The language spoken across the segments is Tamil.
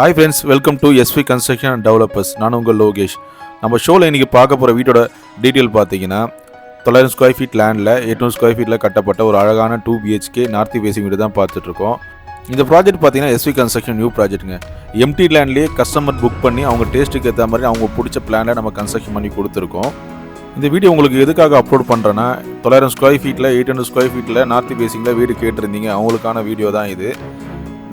Hi friends welcome to SV construction and developers நான் உங்கள் லோகேஷ். நம்ம ஷோவில் இன்றைக்கி பார்க்க போகிற வீட்டோட டீட்டெயில் பார்த்தீங்கன்னா தொள்ளாயிரம் ஸ்கொயர் ஃபீட் லேண்டில் எட்நூறு ஸ்கொயர் ஃபீட்டில் கட்டப்பட்ட ஒரு அழகான டூ பிஹெச்கே நார்த் ஃபேசிங் வீடு தான் பார்த்துட்ருக்கோம். இந்த ப்ராஜெக்ட் பார்த்தீங்கன்னா எஸ்வி கன்ஸ்ட்ரக்ஷன் நியூ ப்ராஜெக்ட்டுங்க எம்டி லேண்ட்லேயே கஸ்டமர் புக் பண்ணி அவங்க டேஸ்ட்டுக்கு ஏற்ற மாதிரி அவங்க பிடிச்ச பிளானை நம்ம கன்ஸ்ட்ரக்ஷன் பண்ணி கொடுத்துருக்கோம். இந்த வீடியோ உங்களுக்கு எதுக்காக அப்லோட் பண்ணுறேன்னா தொள்ளாயிரம் ஸ்கொயர் ஃபீட்டில் எயிட் ஹண்ட்ரட் ஸ்கொயர் ஃபீட்டில் நார்த் ஃபேசிங்கில் வீடு கேட்டிருந்தீங்க. அவங்களுக்கான வீடியோ தான் இது.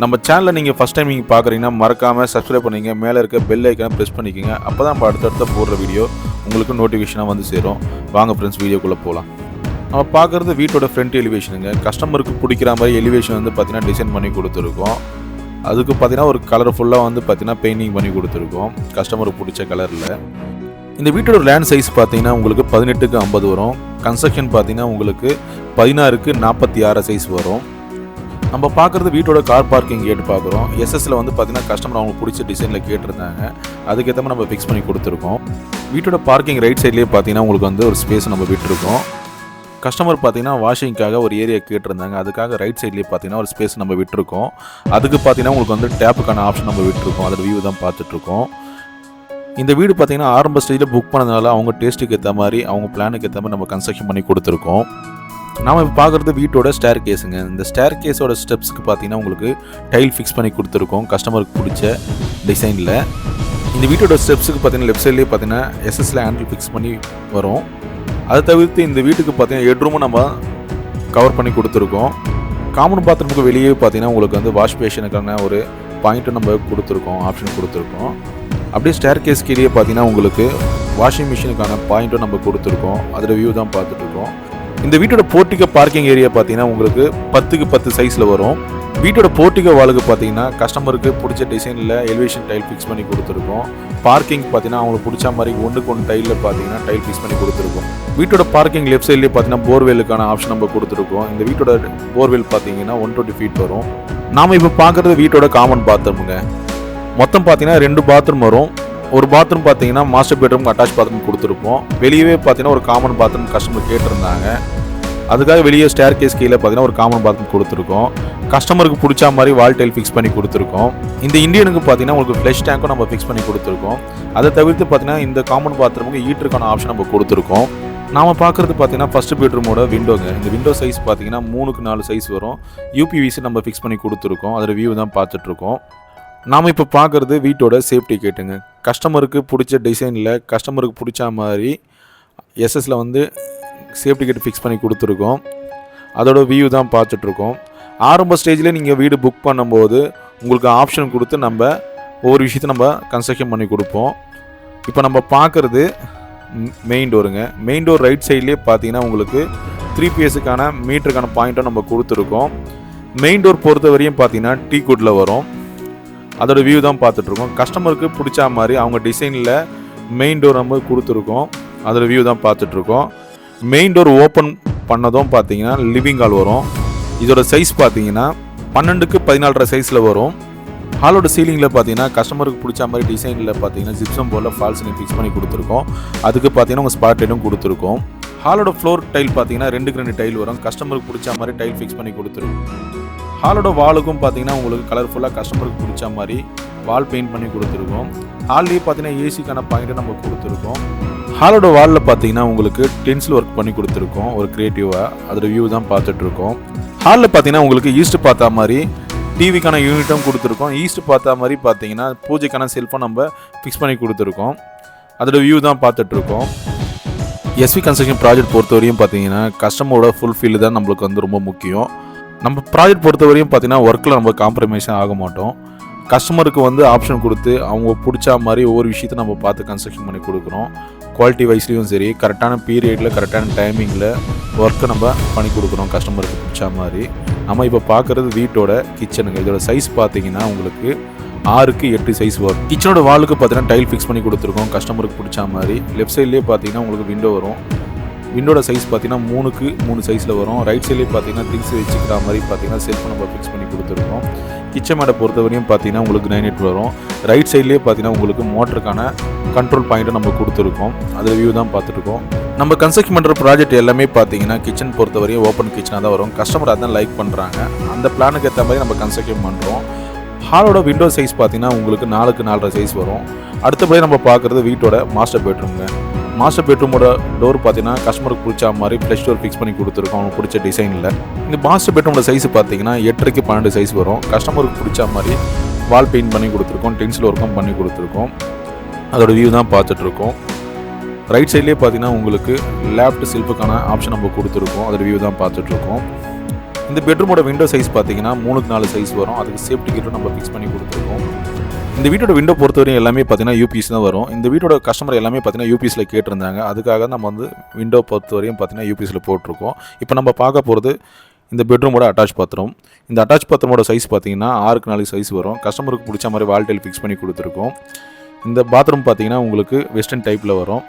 நம்ம சேனலில் நீங்கள் ஃபஸ்ட் டைம் நீங்கள் பார்க்குறீங்கன்னா மறக்காமல் சப்ஸ்கிரைப் பண்ணிங்க மேலே இருக்க பெல் ஐக்கனை ப்ரெஸ் பண்ணிக்கோங்க. அப்போ தான் இப்போ அடுத்தடுத்த போடுற வீடியோ உங்களுக்கு நோட்டிஃபிகேஷனாக வந்து சேரும். வாங்க ஃப்ரெண்ட்ஸ் வீடியோக்குள்ளே போகலாம் நம்ம பார்க்குறது வீட்டோட ஃப்ரண்ட் எலிவேஷனுங்க கஸ்டமருக்கு பிடிக்கிற மாதிரி எலிவேஷன் வந்து பார்த்தீங்கன்னா டிசைன் பண்ணி கொடுத்துருக்கோம். அதுக்கு பார்த்தீங்கன்னா ஒரு கலர்ஃபுல்லாக வந்து பார்த்தீங்கன்னா பெயிண்டிங் பண்ணி கொடுத்துருக்கோம். கஸ்டமருக்கு பிடிச்ச கலரில் இந்த வீட்டோட லேண்ட் சைஸ் பார்த்தீங்கன்னா உங்களுக்கு பதினெட்டுக்கு ஐம்பது வரும். கன்ஸ்ட்ரக்ஷன் பார்த்தீங்கன்னா உங்களுக்கு பதினாறுக்கு நாற்பத்தி ஆறு சைஸ் வரும். நம்ம பார்க்குறது வீட்டோட கார் பார்க்கிங் கேட் பார்க்குறோம். எஸ்எஸ்ல வந்து பார்த்தீங்கன்னா கஸ்டமர் அவங்களுக்கு பிடிச்ச டிசைனில் கேட்டிருந்தாங்க. அதுக்கேற்ற மாதிரி நம்ம ஃபிக்ஸ் பண்ணி கொடுத்துருக்கோம். வீட்டோட பார்க்கிங் ரைட் சைட்லேயே பார்த்தீங்கன்னா உங்களுக்கு வந்து ஒரு ஸ்பேஸ் நம்ம விட்டுருக்கோம். கஸ்டமர் பார்த்தீங்கன்னா வாஷிங்க்காக ஒரு ஏரியா கேட்டிருந்தாங்க. அதுக்காக ரைட் சைட்லேயே பார்த்தீங்கன்னா ஒரு ஸ்பேஸ் நம்ம விட்டுருக்கோம். அதுக்கு பார்த்தீங்கன்னா உங்களுக்கு வந்து டேப்புக்கான ஆப்ஷன் நம்ம விட்டுருக்கோம். அதோட வியூ தான் பார்த்துட்ருக்கோம். இந்த வீடு பார்த்தீங்கன்னா ஆரம்ப ஸ்டேஜில் புக் பண்ணதுனால அவங்க டேஸ்ட்டுக்கு ஏற்ற மாதிரி அவங்க பிளானுக்கு ஏற்ற மாதிரி நம்ம கன்ஸ்ட்ரக்ஷன் பண்ணி கொடுத்துருக்கோம். நாம் இப்போ பார்க்குறது வீட்டோட ஸ்டேர் கேஸுங்க இந்த ஸ்டேர் கேஸோட ஸ்டெப்ஸ்க்கு பார்த்தீங்கன்னா உங்களுக்கு டைல் ஃபிக்ஸ் பண்ணி கொடுத்துருக்கோம். கஸ்டமருக்கு பிடிச்ச டிசைனில் இந்த வீட்டோட ஸ்டெப்ஸுக்கு பார்த்தீங்கன்னா லெஃப்ட் சைட்லேயே பார்த்தீங்கன்னா எஸ்எஸ்ல ஹேண்டில் ஃபிக்ஸ் பண்ணி வரும். அதை தவிர்த்து இந்த வீட்டுக்கு பார்த்தீங்கன்னா ஹெட்ரூமும் நம்ம கவர் பண்ணி கொடுத்துருக்கோம். காமன் பாத்ரூமுக்கு வெளியே பார்த்தீங்கன்னா உங்களுக்கு வந்து வாஷ் பேஷனுக்கான ஒரு பாயிண்ட்டும் நம்ம கொடுத்துருக்கோம். ஆப்ஷன் கொடுத்துருக்கோம். அப்படியே ஸ்டேர் கேஸ் கீழே பார்த்தீங்கன்னா உங்களுக்கு வாஷிங் மிஷினுக்கான பாயிண்ட்டும் நம்ம கொடுத்துருக்கோம். அதில் வியூ தான் பார்த்துட்ருக்கோம் இந்த வீட்டோட போர்ட்டிகோ பார்க்கிங் ஏரியா பார்த்தீங்கன்னா உங்களுக்கு பத்துக்கு பத்து சைஸில் வரும். வீட்டோட போர்ட்டிகோ வாளுக்கு பார்த்தீங்கன்னா கஸ்டமருக்கு பிடிச்ச டிசைனில் எலிவேஷன் டைல் ஃபிக்ஸ் பண்ணி கொடுத்துருக்கோம். பார்க்கிங் பார்த்தீங்கன்னா அவங்களுக்கு பிடிச்ச மாதிரி ஒன்றுக்கு ஒன்று டைலில் பார்த்தீங்கன்னா டைல் ஃபிக்ஸ் பண்ணி கொடுத்துருக்கோம். வீட்டோட பார்க்கிங் லெஃப்ட் சைட்லேயே பார்த்தீங்கன்னா போர்வெலுக்கான ஆப்ஷன் நம்ம கொடுத்துருக்கோம். இந்த வீட்டோட போர்வெல் பார்த்தீங்கன்னா ஒன் டுவெண்ட்டி ஃபீட் வரும். நாம் இப்போ பார்க்குறது வீட்டோட காமன் பாத்ரூமுங்க மொத்தம் பார்த்தீங்கன்னா ரெண்டு பாத்ரூம் வரும். ஒரு பாத்ரூம் பார்த்தீங்கன்னா மாஸ்டர் பெட்ரூம் அட்டாச் பாத்ரூம் கொடுத்துருப்போம் வெளியவே பார்த்தீங்கன்னா ஒரு காமன் பாத்ரூம் கஸ்டமர் கேட்டிருந்தாங்க. அதுக்காக வெளியே ஸ்டேர் கேஸ் கீழே பார்த்தீங்கன்னா ஒரு காமன் பாத்ரூம் கொடுத்துருக்கோம். கஸ்டமருக்கு பிடிச்ச மாதிரி வால் டைல் ஃபிக்ஸ் பண்ணி கொடுத்துருக்கோம். இந்த இந்தியனுக்கு பார்த்தீங்கன்னா உங்களுக்கு ஃப்ளஷ் டேங்க்கும் நம்ம ஃபிக்ஸ் பண்ணி கொடுத்துருக்கோம். அதை தவிர்த்து பார்த்தீங்கன்னா இந்த காமன் பாத்ரூமுக்கு ஈட்டருக்கான ஆப்ஷன் நம்ம கொடுத்துருக்கோம். நாம் பார்க்குறது பார்த்தீங்கன்னா ஃபஸ்ட்டு பெட்ரூமோட விண்டோங்க இந்த விண்டோ சைஸ் பார்த்தீங்கன்னா மூணுக்கு நாலு சைஸ் வரும். யூபிவிசி நம்ம ஃபிக்ஸ் பண்ணி கொடுத்துருக்கோம். அதோட வியூ தான் பார்த்துட்ருக்கோம். நாம் இப்போ பார்க்குறது வீட்டோட சேஃப்டி கேட்டுங்க கஸ்டமருக்கு பிடிச்ச டிசைனில் கஸ்டமருக்கு பிடிச்ச மாதிரி எஸ்எஸில் வந்து சேஃப்டி கேட் ஃபிக்ஸ் பண்ணி கொடுத்துருக்கோம். அதோட வியூ தான் பார்த்துட்ருக்கோம். ஆரம்ப ஸ்டேஜில் நீங்கள் வீடு புக் பண்ணும்போது உங்களுக்கு ஆப்ஷன் கொடுத்து நம்ம ஒவ்வொரு விஷயத்தை நம்ம கன்ஸ்ட்ரக்ஷன் பண்ணி கொடுப்போம். இப்போ நம்ம பார்க்குறது மெயின் டோருங்க மெயின் டோர் ரைட் சைட்லேயே பார்த்தீங்கன்னா உங்களுக்கு த்ரீ பிஎஸ்க்கான மீட்டருக்கான பாயிண்ட்டும் நம்ம கொடுத்துருக்கோம். மெயின் டோர் பொறுத்த வரையும் பார்த்தீங்கன்னா டீ குட்டில் வரும். அதோட வியூ தான் பார்த்துட்ருக்கோம். கஸ்டமருக்கு பிடிச்ச மாதிரி அவங்க டிசைனில் மெயின் டோர் நம்ம கொடுத்துருக்கோம். அதோட வியூ தான் பார்த்துட்ருக்கோம். மெயின் டோர் ஓப்பன் பண்ணதும் பார்த்தீங்கன்னா லிவிங் ஹால் வரும். இதோட சைஸ் பார்த்தீங்கன்னா பன்னெண்டுக்கு பதினாலரை சைஸில் வரும். ஹாலோட சீலிங்கில் பார்த்தீங்கன்னா கஸ்டமருக்கு பிடிச்ச மாதிரி டிசைனில் பார்த்தீங்கன்னா ஜிப்சம் போல் ஃபால்ஸ் ஃபிக்ஸ் பண்ணி கொடுத்துருக்கோம். அதுக்கு பார்த்தீங்கன்னா உங்கள் ஸ்பாட் டைலும் கொடுத்துருக்கோம். ஹாலோட ஃப்ளோர் டைல் பார்த்தீங்கன்னா ரெண்டுக்கு ரெண்டு டைல் வரும். கஸ்டமருக்கு பிடிச்ச மாதிரி டைல் ஃபிக்ஸ் பண்ணி கொடுத்துருக்கோம். ஹாலோட வாலுக்கும் பார்த்தீங்கன்னா உங்களுக்கு கலர்ஃபுல்லாக கஸ்டமருக்கு பிடிச்ச மாதிரி வால் பெயிண்ட் பண்ணி கொடுத்துருக்கோம். ஹால்லேயே பார்த்தீங்கன்னா ஏசிக்கான பாயிண்ட்டை நம்ம கொடுத்துருக்கோம். ஹாலோட வாலில் பார்த்தீங்கன்னா உங்களுக்கு டென்சில் ஒர்க் பண்ணி கொடுத்துருக்கோம். ஒரு க்ரியேட்டிவாக அதோட வியூ தான் பார்த்துட்ருக்கோம் ஹாலில் பார்த்தீங்கன்னா உங்களுக்கு ஈஸ்ட் பார்த்தா மாதிரி டிவிக்கான யூனிட்டும் கொடுத்துருக்கோம். ஈஸ்ட் பார்த்தா மாதிரி பார்த்தீங்கன்னா பூஜைக்கான செல்ஃபோன் நம்ம ஃபிக்ஸ் பண்ணி கொடுத்துருக்கோம். அதோட வியூ தான் பார்த்துட்ருக்கோம் எஸ்வி கன்ஸ்ட்ரக்ஷன் ப்ராஜெக்ட் பொறுத்தவரையும் பார்த்தீங்கன்னா கஸ்டமரோட ஃபுல்ஃபில் தான் நம்மளுக்கு வந்து ரொம்ப முக்கியம். நம்ம ப்ராஜெக்ட் பொறுத்தவரையும் பார்த்தீங்கன்னா ஒர்க்கில் நம்ம காம்ப்ரமைஸாக ஆக மாட்டோம். கஸ்டமருக்கு வந்து ஆப்ஷன் கொடுத்து அவங்க பிடிச்ச மாதிரி ஒவ்வொரு விஷயத்தை நம்ம பார்த்து கன்ஸ்ட்ரக்ஷன் பண்ணி கொடுக்குறோம். குவாலிட்டி வைஸ்லேயும் சரி கரெக்டான பீரியடில் கரெக்டான டைமிங்கில் ஒர்க்கை நம்ம பண்ணி கொடுக்குறோம் கஸ்டமருக்கு பிடிச்ச மாதிரி. நம்ம இப்போ பார்க்குறது வீட்டோட கிச்சனுங்க இதோட சைஸ் பார்த்தீங்கன்னா உங்களுக்கு ஆறுக்கு எட்டு சைஸ் வரும். கிச்சனோட வாலுக்கு பார்த்தீங்கன்னா டைல் ஃபிக்ஸ் பண்ணி கொடுத்துருக்கோம் கஸ்டமருக்கு பிடிச்ச மாதிரி. லெஃப்ட் சைட்லேயே பார்த்தீங்கன்னா உங்களுக்கு விண்டோ வரும். விண்டோட சைஸ் பார்த்தீங்கன்னா மூணுக்கு மூணு சைஸில் வரும். ரைட் சைட்லேயே பார்த்தீங்கன்னா திங்ஸ் வச்சுக்கிற மாதிரி பார்த்தீங்கன்னா செல்ஃபை நம்ம ஃபிக்ஸ் பண்ணி கொடுத்துருக்கோம். கிச்சன் மேடை பொறுத்தவரையும் பார்த்தீங்கன்னா உங்களுக்கு கிரைனேட் வரும். ரைட் சைட்லேயே பார்த்தீங்கன்னா உங்களுக்கு மோட்டருக்கான கண்ட்ரோல் பாயிண்ட்டை நம்ம கொடுத்துருக்கோம். அதில் வியூ தான் பார்த்துருக்கோம் நம்ம கன்ஸ்ட்ரக்ஷன் பண்ணுற ப்ராஜெக்ட் எல்லாமே பார்த்தீங்கன்னா கிச்சன் பொறுத்தவரையும் ஓப்பன் கிச்சனாக தான் வரும். கஸ்டமர் அதான் லைக் பண்ணுறாங்க அந்த பிளானுக்கு ஏற்ற மாதிரி நம்ம கன்ஸ்ட்ரக்ஷன் பண்ணுறோம் ஹாலோட விண்டோ சைஸ் பார்த்தீங்கன்னா உங்களுக்கு நாலுக்கு நாலரை சைஸ் வரும். அடுத்தபடி நம்ம பார்க்குறது வீட்டோட மாஸ்டர் பெட்ரூம்ங்க மாஸ்டர் பெட்ரூமோட டோர் பார்த்தீங்கன்னா கஸ்டமருக்கு பிடிச்ச மாதிரி ஃப்ளஷ் டோர் ஃபிக்ஸ் பண்ணி கொடுத்துருக்கோம். அவங்க பிடிச்ச டிசைனில் இந்த மாஸ்டர் பெட்ரூமோட சைஸ் பார்த்தீங்கன்னா எட்டரைக்கு பன்னெண்டு சைஸ் வரும். கஸ்டமருக்கு பிடிச்ச மாதிரி வால் பெயிண்ட் பண்ணி கொடுத்துருக்கோம். டென்சில் ஒர்க்கும் பண்ணி கொடுத்துருக்கோம். அதோட வியூ தான் பார்த்துட்ருக்கோம். ரைட் சைட்லேயே பார்த்தீங்கன்னா உங்களுக்கு லேப்ட் செல்ஃபுக்கான ஆப்ஷன் நம்ம கொடுத்துருக்கோம். அதோட வியூ தான் பார்த்துட்ருக்கோம். இந்த பெட்ரூமோட விண்டோ சைஸ் பார்த்தீங்கன்னா மூணுக்கு நாலு சைஸ் வரும். அதுக்கு சேஃப்டி கிட்டும் நம்ம ஃபிக்ஸ் பண்ணி கொடுத்துருக்கோம். இந்த வீட்டோட விண்டோ பொறுத்தவரையும் எல்லாமே பார்த்தீங்கன்னா யூபிஎஸ் தான் வரும். இந்த வீட்டோட கஸ்டமர் எல்லாமே பார்த்தீங்கன்னா யூபிஎஸில் கேட்டிருந்தாங்க. அதுக்காக நம்ம வந்து விண்டோ பொறுத்தவரையும் பார்த்தீங்கன்னா யூபிஎஸில் போட்டிருக்கோம். இப்போ நம்ம பார்க்க போகிறது இந்த பெட்ரூமோட அட்டாச் பாத்ரூம் இந்த அட்டாச் பாத்ரூமோட சைஸ் பார்த்தீங்கன்னா ஆறுக்கு நாலு சைஸ் வரும். கஸ்டமருக்கு பிடிச்ச மாதிரி வால்டைல் ஃபிக்ஸ் பண்ணி கொடுத்துருக்கோம். இந்த பாத்ரூம் பார்த்தீங்கன்னா உங்களுக்கு வெஸ்டர்ன் டைப்பில் வரும்.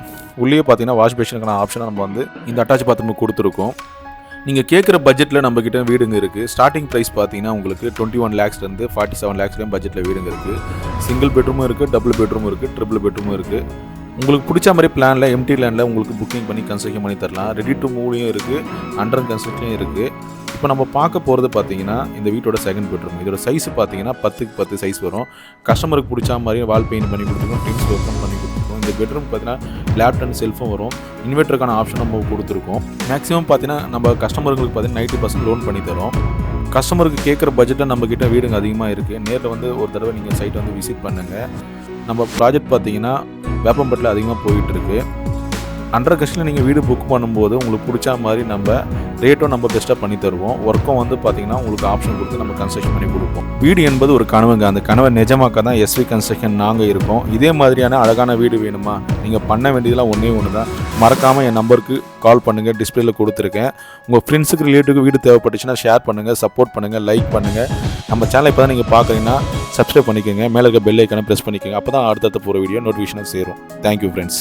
உள்ளே பார்த்தீங்கன்னா வாஷ் பேஷனுக்கான ஆப்ஷனாக நம்ம வந்து இந்த அட்டாச் பாத்ரூமுக்கு கொடுத்துருக்கோம். நீங்கள் கேட்குற பட்ஜெட்டில் நம்மக்கிட்ட வீடுங்க இருக்குது ஸ்டார்டிங் ப்ரைஸ் பார்த்தீங்கன்னா உங்களுக்கு டுவெண்ட்டி ஒன் லேக்ஸ்லேருந்து ஃபார்ட்டி செவன் லேக்ஸ்லேயும் பட்ஜெட்டில் வீடுங்க இருக்குது சிங்கிள் பெட்ரூமும் இருக்குது டபுள் பெட்ரூமும் இருக்குது ட்ரிபிள் பெட்ரூமும் இருக்குது உங்களுக்கு பிடிச்ச மாதிரி பிளானில் எம்டி லேண்டில் உங்களுக்கு புக்கிங் பண்ணி கன்ஸ்ட்ரக்ஷன் பண்ணி தரலாம். ரெடி டு மூவ்லையும் இருக்குது அண்டர் கன்ஸ்ட்ரக்ஷனும் இருக்குது இப்போ நம்ம பார்க்க போகிறது பார்த்தீங்கன்னா இந்த வீட்டோட செகண்ட் பெட்ரூம் இதோட சைஸ் பார்த்தீங்கன்னா பத்துக்கு பத்து சைஸ் வரும். கஸ்டமருக்கு பிடிச்ச மாதிரி வால் பெயிண்ட் பண்ணி கொடுத்துருக்கோம் டின்ஸ் ஓப்பன் பண்ணி கொடுத்துருக்கோம். இந்த பெட்ரூம் பார்த்தீங்கன்னா லேப்ட் அண்ட் செல்ஃபும் வரும். இன்வெர்ட்டருக்கான ஆப்ஷன் நம்ம கொடுத்துருக்கோம். மேக்ஸிமம் பார்த்தீங்கன்னா நம்ம கஸ்டமர்களுக்கு பார்த்தீங்கன்னா நைன்ட்டி பர்சன்ட் லோன் பண்ணி தரோம். கஸ்டமருக்கு கேட்குற பட்ஜெட்டில் நம்மக்கிட்ட வீடுங்க அதிகமாக இருக்குது நேரில் வந்து ஒரு தடவை நீங்கள் சைட்டை வந்து விசிட் பண்ணுங்கள் நம்ம ப்ராஜெக்ட் பார்த்தீங்கன்னா வேப்பம்பட்டில் அதிகமாக போயிட்டுருக்கு அண்டர் கஸ்டில் நீங்கள் வீடு புக் பண்ணும்போது உங்களுக்கு பிடிச்ச மாதிரி நம்ம ரேட்டும் நம்ம பெஸ்ட்டாக பண்ணி தருவோம். ஒர்க்கும் வந்து பார்த்தீங்கன்னா உங்களுக்கு ஆப்ஷன் கொடுத்து நம்ம கன்ஸ்ட்ரக்ஷன் பண்ணி கொடுப்போம். வீடு என்பது ஒரு கனவுங்க. அந்த கனவை நிஜமாக்க தான் எஸ்வி கன்ஸ்ட்ரக்ஷன் நாங்கள் இருக்கோம். இதே மாதிரியான அழகான வீடு வேணுமா? நீங்கள் பண்ண வேண்டியதெல்லாம் ஒன்றே ஒன்று தான் மறக்காமல் என் நம்பருக்கு கால் பண்ணுங்கள் டிஸ்பிளேல கொடுத்துருக்கேன். உங்கள் ஃப்ரெண்ட்ஸுக்கு ரிலேட்டிவ் வீடு தேவைப்பட்டுச்சுன்னா ஷேர் பண்ணுங்கள் சப்போர்ட் பண்ணுங்கள் லைக் பண்ணுங்கள் நம்ம சேனலை இப்போ தான் நீங்கள் பார்க்குறீங்கன்னா சப்ஸ்கிரைப் பண்ணிக்கோங்க. மேலே இருக்க பெல் ஐக்கனை ப்ரெஸ் பண்ணிக்கோங்க. அப்போ தான் அடுத்தடுத்த போகிற வீடியோ நோட்டிஃபிகேஷனாக சேரும். Thank you friends